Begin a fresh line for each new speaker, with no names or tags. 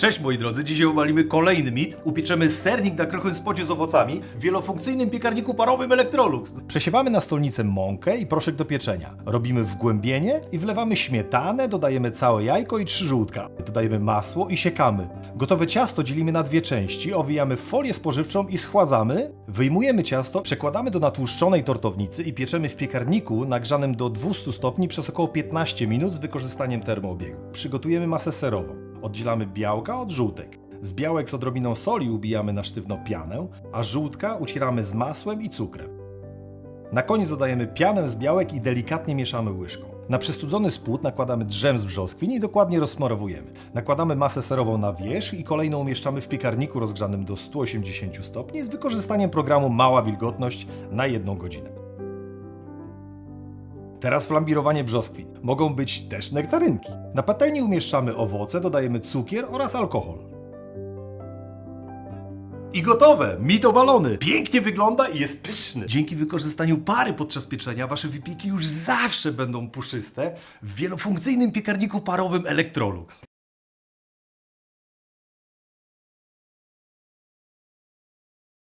Cześć moi drodzy, dzisiaj obalimy kolejny mit. Upieczemy sernik na krochym spodzie z owocami w wielofunkcyjnym piekarniku parowym Electrolux. Przesiewamy na stolnicę mąkę i proszek do pieczenia. Robimy wgłębienie i wlewamy śmietanę, dodajemy całe jajko i trzy żółtka. Dodajemy masło i siekamy. Gotowe ciasto dzielimy na dwie części, owijamy w folię spożywczą i schładzamy. Wyjmujemy ciasto, przekładamy do natłuszczonej tortownicy i pieczemy w piekarniku nagrzanym do 200 stopni przez około 15 minut z wykorzystaniem termoobiegu. Przygotujemy masę serową. Oddzielamy białka od żółtek. Z białek z odrobiną soli ubijamy na sztywno pianę, a żółtka ucieramy z masłem i cukrem. Na koniec dodajemy pianę z białek i delikatnie mieszamy łyżką. Na przystudzony spód nakładamy drzem z brzoskwin i dokładnie rozsmarowujemy. Nakładamy masę serową na wierzch i kolejną umieszczamy w piekarniku rozgrzanym do 180 stopni z wykorzystaniem programu Mała Wilgotność na jedną godzinę. Teraz flambirowanie brzoskwin. Mogą być też nektarynki. Na patelni umieszczamy owoce, dodajemy cukier oraz alkohol. I gotowe! Mit obalony! Pięknie wygląda i jest pyszny. Dzięki wykorzystaniu pary podczas pieczenia wasze wypieki już zawsze będą puszyste w wielofunkcyjnym piekarniku parowym Electrolux.